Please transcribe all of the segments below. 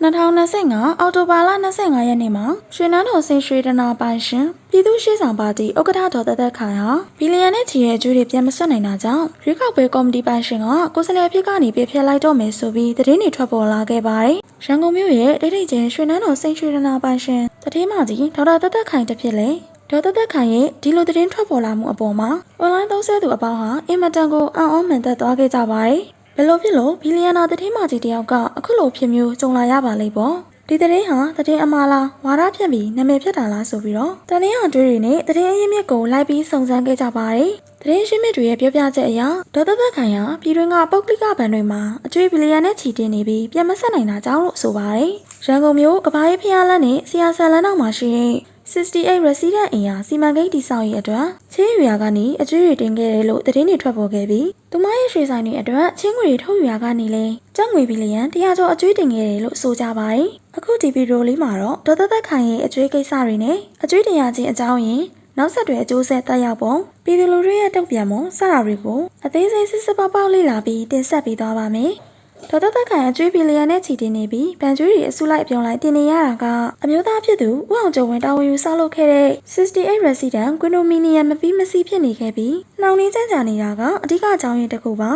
2025အောက်တိုဘာလ25ရက်နေ့မှာရွှေနန်းတော်စင်ရွှေဒနာပိုင်ရှင်ပြည်သူ့ရှေ့ဆောင်ပါတီဥက္ကဋ္ဌတော်သက်သက်ခိုင်ဟာဘီလီယံနဲ့ချီရဲ့အကျိုးတွေပြန်မဆွတ်နိုင်တာကြောင့်ရွေးကောက်ပွဲကော်မတီပိုင်ရှင်ကကိုယ်စားလှယ်အဖြစ်ကနေပြစ်ဖျက်လိုက်တော့မယ်ဆိုပြီးသတင်းတွေထွက်ပေါ်လာခဲ့ပါတယ်။ရန်ကုန်မြို့ရဲ့ဒိတ်ဒိတ်ချင်းရွှေနန်းတော်စင်ရွှေဒနာပိုင်ရှင်တတိမကြီးဒေါက်တာသက်သက်ခိုင်တစ်ဖြစ်လေဒေါက်တာသက်ခိုင်ရဲ့ဒီလိုသတင်းထွက်ပေါ်လာမှုအပေါ်မှာအွန်လိုင်းသုံးစွဲသူအပေါင်းဟာအင်မတန်ကိုအံ့ဩမှန်သက်သွားခဲ့ကြပါတယ်။ ဘယ်လိုဖြစ်လို့ဘီလီယံနာတတိမကြီးတယောက်ကအခုလိုဖြစ်မျိုးကြုံလာရပါလိမ့်ပေါ့။ဒီသတင်းဟာသတင်းအမှားလားဝါဒဖြန့်ပြီးနာမည်ဖြတ်တာလားဆိုပြီးတော့တန်ရင်းအတွေ့တွေနဲ့သတင်းအရင်းမြစ်ကိုလိုက်ပြီးစုံစမ်းခဲ့ကြပါတယ်။သတင်းရှင်းမြစ်တွေရဲ့ပြောပြချက်အရဒေါက်တာသက်ခိုင်ဟာပြည်တွင်းကပုတ်ကလိကဘဏ်တွေမှာအကျွေးဘီလီယံနဲ့ချီတင်နေပြီးပြန်မဆက်နိုင်တာကြောင့်လို့ဆိုပါတယ်။ရန်ကုန်မြို့ကဘာရေးဖျားလန်းနဲ့ဆီယာဆန်လန်းတော်မှာရှိတဲ့ 68 resident အင်အားစီမံကိန်းတည်ဆောက်ရေးအတွက်ချင်းရွာကနေအကျွေးတွေတင်ခဲ့တယ်လို့သတင်းတွေထွက်ပေါ်ခဲ့ပြီးသူမရဲ့ရွှေဆိုင်တွေအတွက်ချင်းငွေတွေထုတ်ရွာကနေလဲကျပ်ငွေဘီလီယံ100ကျော်အကျွေးတင်ခဲ့တယ်လို့ဆိုကြပါတယ်အခုဒီဗီဒီယိုလေးမှာတော့ဒေါ်သက်သက်ခိုင်ရဲ့အကျွေးကိစ္စတွေနဲ့အကျွေးတင်ရခြင်းအကြောင်းရင်းနောက်ဆက်တွဲအကျိုးဆက်တက်ရောက်ပုံပြည်သူလူထုရဲ့တုံ့ပြန်မှုစတာတွေကိုအသေးစိတ်စစ်စစ်ပေါက်ပေါက်လေ့လာပြီးတင်ဆက်ပေးသွားပါမယ် ဒေါ်သက်သက်ခိုင်အကျွေးဘီလီယံနဲ့ချီတင်နေပြီးဗန်ကျွေးတွေအစုလိုက်အပြုံလိုက်တင်နေရတာကအမျိုးသားဖြစ်သူဦးအောင်ကျော်ဝင်းတာဝန်ယူဆောက်လုပ်ခဲ့တဲ့68 resident ကွန်ဒိုမီနီယံမပြီးမစီဖြစ်နေခဲ့ပြီးနှောင်နှင်းကြမ်းကြာနေတာကအဓိကအကြောင်းရင်းတစ်ခုပါ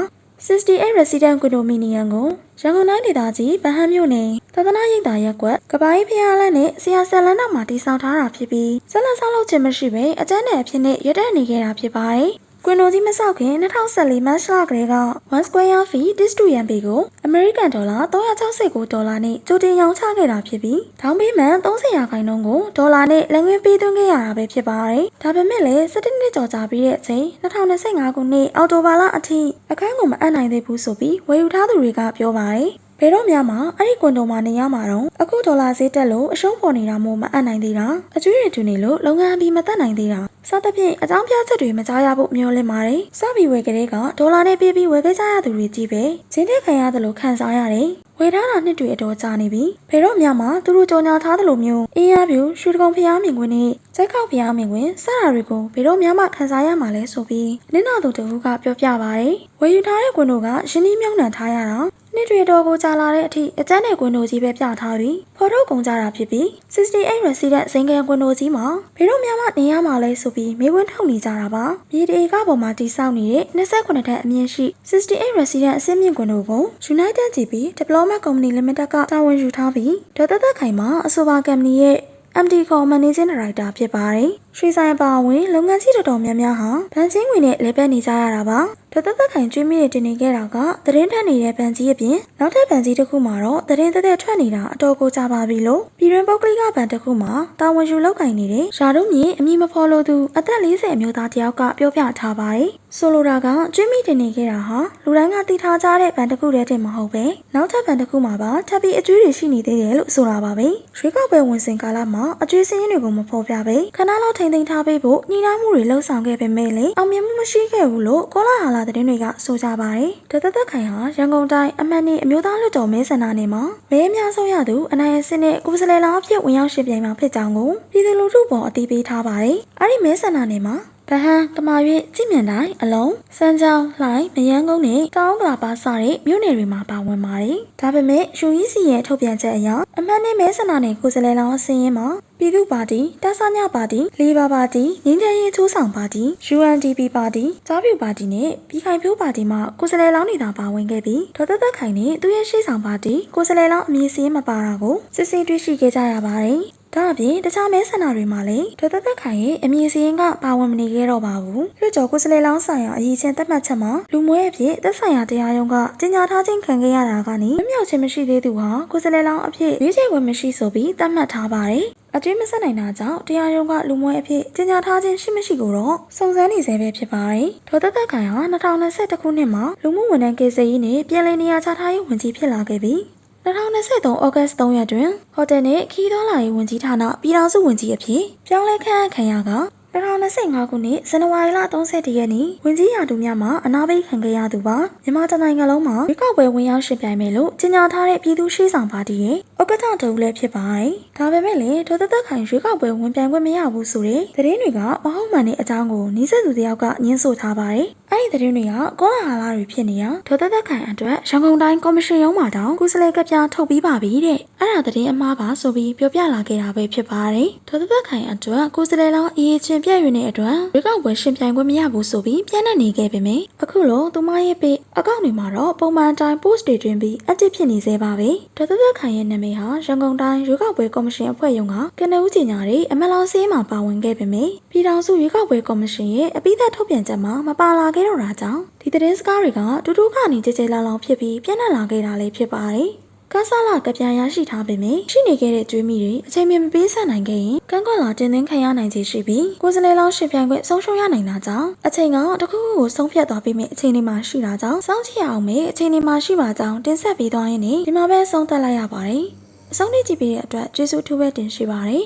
68 resident ကွန်ဒိုမီနီယံကိုရန်ကုန်တိုင်းဒေသကြီးဗဟန်းမြို့နယ်သဒနာရိပ်သာရက်ကွက်ကပိုင်းဖျားလန်းနဲ့ဆရာဆန်လန်းတော်မှာတည်ဆောက်ထားတာဖြစ်ပြီးဆက်လက်ဆောက်လုပ်ခြင်းမရှိဘဲအကျန်းနယ်အဖြစ်နဲ့ရတဲ့နေခဲ့တာဖြစ်ပါတယ်။ ကွင်နိုကြီးမဆောက်ခင်2014မတ်လကလေးက1 square feet district ရန်ပေကို American dollar 369ဒေါ်လာနဲ့ကြိုတင်ရောင်းချခဲ့တာဖြစ်ပြီးဒေါင်းပေးမှန်30ရာခိုင်နှုန်းကိုဒေါ်လာနဲ့လက်ငင်းပေးသွင်းခဲ့ရတာပဲဖြစ်ပါတယ်။ဒါပေမဲ့လည်း17နှစ်ကျော်ကြာပြီးတဲ့အချိန်2025ခုနှစ်အောက်တိုဘာလအထိအခန်းကိုမအပ်နိုင်သေးဘူးဆိုပြီးဝယ်ယူထားသူတွေကပြောပါတယ်။ ဘယ်တော့မှမအဲ့ဒီကွန်ဒိုမှာနေရမှာတော့အခုဒေါ်လာဈေးတက်လို့အရှုံးပေါ်နေတာမို့မအပ်နိုင်သေးတာအကျွေးရတူနေလို့လုပ်ငန်းပြီးမတက်နိုင်သေးတာစသဖြင့်အကြောင်းပြချက်တွေမကြားရဖို့မျှော်လင့်ပါတယ်စပြီးဝယ်ကလေးကဒေါ်လာနဲ့ပြေးပြီးဝယ်ခဲ့ကြရသူတွေကြီးပဲဈေးတက်ခံရတယ်လို့ခံစားရတယ်ဝယ်ထားတာနှစ်တွေအတော်ကြာနေပြီဘယ်တော့မှမသူတို့ကြော်ညာထားသလိုမျိုးအေးရပြူရွှေတကုံဖျားမြင်ခွင်းနဲ့စက်ခောက်ဖျားမြင်ခွင်းစတာတွေကိုဘယ်တော့မှမခံစားရမှာလဲဆိုပြီးနင်းနာသူတူကပြောပြပါတယ်ဝယ်ယူထားတဲ့ကွန်ဒိုကရင်းနှီးမြှုပ်နှံထားရတာ နှစ်တွေတော်ကိုကြာလာတဲ့အထိအကျန်းတဲ့ကွန်ဒိုကြီးပဲပြထားပြီးဖော်ထုတ်ကုန်ကြတာဖြစ်ပြီး68 resident ဇင်ကန်ကွန်ဒိုကြီးမှာဘယ်တော့မှနေရမှာလဲဆိုပြီးမေးခွန်းထုတ်နေကြတာပါမြေတေကပေါ်မှာတိစောက်နေတဲ့29ထက်အမြင့်ရှိ68 resident အစင်းမြင့်ကွန်ဒိုကို United GP Diplomat Company Limited ကတာဝန်ယူထားပြီးဒေါ်သက်သက်ခိုင်မှာအဆိုပါကုမ္ပဏီရဲ့ MD Call Managing Director ဖြစ်ပါတယ်။ရွှေဆိုင်ပါဝင်လုပ်ငန်းကြီးတော်တော်များများဟာဗန်ချင်းဝင်နဲ့လဲပတ်နေကြရတာပါ။ဒေါက်တာသက်ခိုင်ကျွေးမိတွေတင်နေခဲ့တာကသတင်းထက်နေတဲ့ဗန်ကြီးအပြင်နောက်ထပ်ဗန်ကြီးတစ်ခုမှာတော့သတင်းသက်သက်ထွက်နေတာအတော်ကိုကြပါပြီလို့ပြည်တွင်ပုတ်ကလိကဗန်တစ်ခုမှာတာဝန်ယူလောက်ကင်နေတဲ့ရာတို့မြေအမည်မဖော်လို့သူအသက်40အမျိုးသားတယောက်ကပြောပြထားပါတယ်။ဆိုလိုတာကကျွေးမိတင်နေခဲ့တာဟာလူတိုင်းကသိထားကြတဲ့ဗန်တစ်ခုတည်းတင်မဟုတ်ပဲနောက်ထပ်ဗန်တစ်ခုမှာပါထပ်ပြီးအကျွေးတွေရှိနေသေးတယ်လို့ဆိုတာပါပဲ။ရွှေကောက်ပွဲဝင်စင်ကာလမှာအကျွေးစင်းရင်းတွေကိုမဖော်ပြပဲခဏလောက်ထိမ့်သိမ်းထားပေးဖို့ညီနှမှုတွေလှုံ့ဆော်ခဲ့ပေမဲ့လည်းအောင်မြင်မှုမရှိခဲ့ဘူးလို့ကောလာဟာလာသတင်းတွေကဆိုကြပါတယ်။ဒေသသက်ခိုင်ဟာရန်ကုန်တိုင်းအမှန်နေအမျိုးသားလွှတ်တော်မဲဆန္ဒနယ်မှာမဲအများဆုံးရသူအနိုင်အစစ်နဲ့ကိုယ်စားလှယ်လောင်းအဖြစ်ဝင်ရောက်ရှင်ပြိုင်မှာဖြစ်ကြောင်းကိုပြည်သူလူထုပေါ်အသိပေးထားပါတယ်။အဲဒီမဲဆန္ဒနယ်မှာ ဗဟန်းကမာရွေကြည်မြန်တိုင်းအလုံးစမ်းချောင်းလှိုင်းမယန်းကုန်းနဲ့တောင်းကလာပါစတဲ့မြို့နယ်တွေမှာပါဝင်ပါတယ်။ဒါပေမဲ့ UEC ရဲ့ထုတ်ပြန်ချက်အရအမှန်နဲ့မဲဆန္ဒနယ်ကိုယ်စားလှယ်လောင်းအစင်းရင်မှာပြည်သူ့ပါတီတာဆာညပါတီလေဘာပါတီငင်းချမ်းရေးချိုးဆောင်ပါတီ UNDP ပါတီကြားပြူပါတီနဲ့ပြည်ခိုင်ဖြိုးပါတီမှကိုယ်စားလှယ်လောင်းတွေသာပါဝင်ခဲ့ပြီးဒေါ်သက်သက်ခိုင်နဲ့သူရဲ့ရှေ့ဆောင်ပါတီကိုယ်စားလှယ်လောင်းအမည်စည်းမပါတာကိုစစ်ဆေးတွေ့ရှိခဲ့ကြရပါတယ်။ ဒါအပြင်တခြားမဲဆန္ဒတွေမှာလည်းဒေါ်သက်သက်ခိုင်ရဲ့အမည်စရင်းကပါဝင်မနေခဲ့တော့ပါဘူး။လွှတ်တော်ကိုယ်စားလှယ်လောင်းဆိုင်ရာအရေးချင်းတက်မှတ်ချက်မှာလူမွဲအဖြစ်သက်ဆိုင်ရာတရားရုံးကတင်ညာထားခြင်းခံခဲ့ရတာကနေမမြောက်ခြင်းမရှိသေးသူဟာကိုယ်စားလှယ်လောင်းအဖြစ်ရွေးချယ်ဝင်မရှိဆိုပြီးသတ်မှတ်ထားပါတယ်။အကျွေးမဆက်နိုင်တာကြောင့်တရားရုံးကလူမွဲအဖြစ်တင်ညာထားခြင်းရှိမရှိကိုတော့စုံစမ်းနေဆဲပဲဖြစ်ပါတယ်။ဒေါ်သက်သက်ခိုင်ဟာ2021ခုနှစ်မှာလူမှုဝန်ထမ်းကေစီရေးနဲ့ပြည်လည်နေရာချထားရေးဝန်ကြီးဖြစ်လာခဲ့ပြီး 2023ဩဂတ်3ရက်တွင်ဟိုတယ်နှင့်ခီးသောလာရေးဝန်ကြီးဌာနပြည်ထောင်စုဝန်ကြီးအဖြစ်ပြောင်းလဲခန့်အပ်ခံရက2025ခုနှစ်ဇန်နဝါရီလ31ရက်နေ့ဝင်ကြီးရာသူများမှအနာပိတ်ခံခဲ့ရသူပါမြန်မာတိုင်းနိုင်ငံလုံးမှာရွေးကောက်ပွဲဝင်ရောက်ရှင်ပြိုင်မယ်လို့ကြေညာထားတဲ့ပြည်သူ့ရှေ့ဆောင်ပါတီရဲ့ဥက္ကဋ္ဌတူလည်းဖြစ်ပါတယ်။ဒါပေမဲ့လည်းဒေါ်သက်သက်ခိုင်ရွေးကောက်ပွဲဝင်ပြိုင်ခွင့်မရဘူးဆိုတဲ့သတင်းတွေကမဟုတ်မှန်တဲ့အကြောင်းကိုနှိစက်သူတယောက်ကညင်းဆိုထားပါတယ်။ အဲ့ဒီသတင်းတွေကကောလာဟာလာတွေဖြစ်နေတာဒေါ်သက်သက်ခိုင်အတွက်ရန်ကုန်တိုင်းကော်မရှင်ရုံးမှာတောင်ကုစလေကပြထုတ်ပြီးပါပြီတဲ့။အဲ့ဒါသတင်းအမှားပါဆိုပြီးပြောပြလာခဲ့တာပဲဖြစ်ပါတယ်။ဒေါ်သက်သက်ခိုင်အတွက်ကုစလေလောင်းအရေးချင်းပြည့်ရွနေတဲ့အတွက်ရွေးကောက်ပွဲရှင်ပြိုင်ခွင့်မရဘူးဆိုပြီးပြန်နေနေခဲ့ပေမယ့်အခုလိုသူမရဲ့ပေအကောင့်တွေမှာတော့ပုံမှန်တိုင်း post တွေတွင်ပြီး active ဖြစ်နေသေးပါပဲ။ဒေါ်သက်သက်ခိုင်ရဲ့နာမည်ဟာရန်ကုန်တိုင်းရွေးကောက်ပွဲကော်မရှင်အဖွဲ့ရုံးကကနဦးကြီးညာတွေအမလောင်ဆေးမှာပါဝင်ခဲ့ပေမယ့်ပြည်ထောင်စုရွေးကောက်ပွဲကော်မရှင်ရဲ့အပိသက်ထုတ်ပြန်ချက်မှာမပါလာခဲ့တော့တာကြောင့်ဒီသတင်းစကားတွေကတူတူကနေကြဲကြဲလောင်လောင်ဖြစ်ပြီးပြန့်နှံ့လာခဲ့တာလည်းဖြစ်ပါတယ်။ကဆလာကပြန်ရရှိထားပေမယ့်ရှိနေခဲ့တဲ့ကျွေးမိတွေအချိန်မီမပေးဆက်နိုင်ခဲ့ရင်ကန်းကွက်လာတင်သွင်းခံရနိုင်ခြေရှိပြီးကိုယ်စနေလောင်းရှင်ပြိုင်ခွင့်ဆုံးရှုံးရနိုင်တာကြောင့်အချိန်ကတစ်ခုခုကိုဆုံးဖြတ်သွားပြီးမြအချိန်လေးမှရှိတာကြောင့်စောင့်ကြည့်ရအောင်မေအချိန်လေးမှရှိပါကြောင်းတင်ဆက်ပေးသွားရင်းနဲ့ဒီမှာပဲဆုံးသက်လိုက်ရပါတယ်အဆုံးထိကြည့်ပေးတဲ့အတွက်ကျေးဇူးထူးပဲတင်ရှိပါတယ်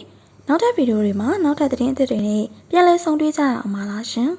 နောက်ထပ်ဗီဒီယိုတွေမှာနောက်ထပ်သတင်းအသစ်တွေနဲ့ပြန်လည်ဆုံတွေ့ကြရအောင်ပါလားရှင်